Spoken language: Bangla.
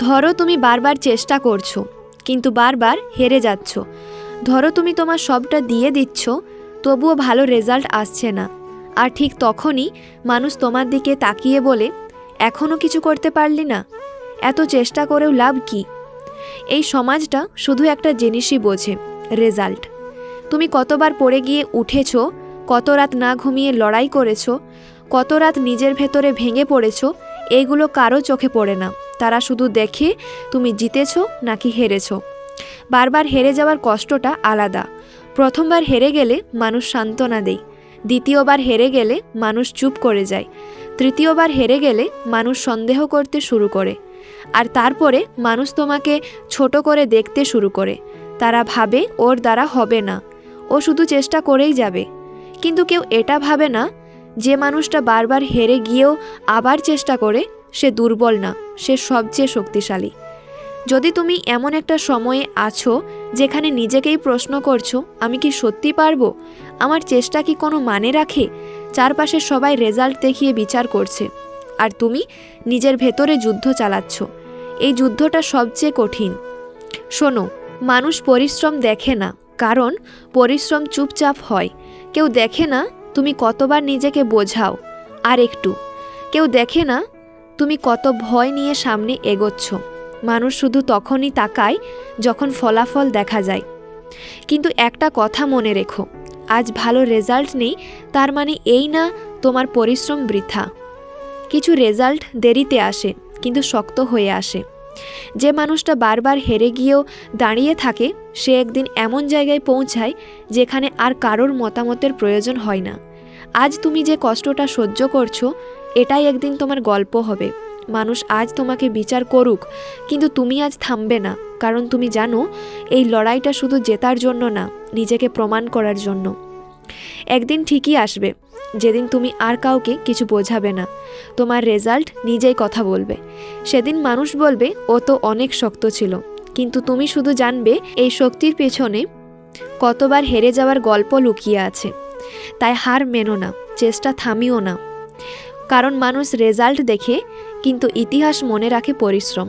ধরো তুমি বারবার চেষ্টা করছ, কিন্তু বারবার হেরে যাচ্ছ। ধরো তুমি তোমার সবটা দিয়ে দিচ্ছ, তবুও ভালো রেজাল্ট আসছে না। আর ঠিক তখনই মানুষ তোমার দিকে তাকিয়ে বলে এখনও কিছু করতে পারলি না? এত চেষ্টা করেও লাভ কি? এই সমাজটা শুধু একটা জিনিসই বোঝে, রেজাল্ট। তুমি কতবার পড়ে গিয়ে উঠেছ, কত রাত না ঘুমিয়ে লড়াই করেছ, কত রাত নিজের ভেতরে ভেঙে পড়েছ এইগুলো কারও চোখে পড়ে না। তারা শুধু দেখে তুমি জিতেছ নাকি হেরেছ। বারবার হেরে যাওয়ার কষ্টটা আলাদা। প্রথমবার হেরে গেলে মানুষ সান্ত্বনা দেয়। দ্বিতীয়বার হেরে গেলে মানুষ চুপ করে যায়। তৃতীয়বার হেরে গেলে মানুষ সন্দেহ করতে শুরু করে। আর তারপরে মানুষ তোমাকে ছোট করে দেখতে শুরু করে। তারা ভাবে ওর দ্বারা হবে না। ও শুধু চেষ্টা করেই যাবে। কিন্তু কেউ এটা ভাবে না, যে মানুষটা বারবার হেরে গিয়েও আবার চেষ্টা করে, সে দুর্বল না। সে সবচেয়ে শক্তিশালী। যদি তুমি এমন একটা সময়ে আছো যেখানে নিজেকেই প্রশ্ন করছ, আমি কি সত্যি পারব? আমার চেষ্টা কি কোনো মানে রাখে? চারপাশে সবাই রেজাল্ট দেখিয়ে বিচার করছে। আর তুমি নিজের ভেতরে যুদ্ধ চালাচ্ছ। এই যুদ্ধটা সবচেয়ে কঠিন। শোনো, মানুষ পরিশ্রম দেখে না, কারণ পরিশ্রম চুপচাপ হয়। কেউ দেখে না তুমি কতবার নিজেকে বোঝাও। আর একটু, কেউ দেখে না তুমি কত ভয় নিয়ে সামনে এগোচ্ছ। মানুষ শুধু তখনই তাকায় যখন ফলাফল দেখা যায়। কিন্তু একটা কথা মনে রেখো, আজ ভালো রেজাল্ট নেই, তার মানে এই না তোমার পরিশ্রম বৃথা। কিছু রেজাল্ট দেরিতে আসে, কিন্তু শক্ত হয়ে আসে। যে মানুষটা বারবার হেরে গিয়েও দাঁড়িয়ে থাকে, সে একদিন এমন জায়গায় পৌঁছায় যেখানে আর কারোর মতামতের প্রয়োজন হয় না। আজ তুমি যে কষ্টটা সহ্য করছ এটাই একদিন তোমার গল্প হবে। মানুষ আজ তোমাকে বিচার করুক, কিন্তু তুমি আজ থামবে না, কারণ তুমি জানো, এই লড়াইটা শুধু জেতার জন্য না, নিজেকে প্রমাণ করার জন্য। একদিন ঠিকই আসবে, যেদিন তুমি আর কাউকে কিছু বোঝাবে না। তোমার রেজাল্ট নিজেই কথা বলবে। সেদিন মানুষ বলবে, ও তো অনেক শক্ত ছিল। কিন্তু তুমি শুধু জানবে, এই শক্তির পেছনে কতবার হেরে যাওয়ার গল্প লুকিয়ে আছে। তাই হার মেনো না, চেষ্টা থামিও না। কারণ মানুষ রেজাল্ট দেখে কিন্তু ইতিহাস মনে রাখে পরিশ্রম।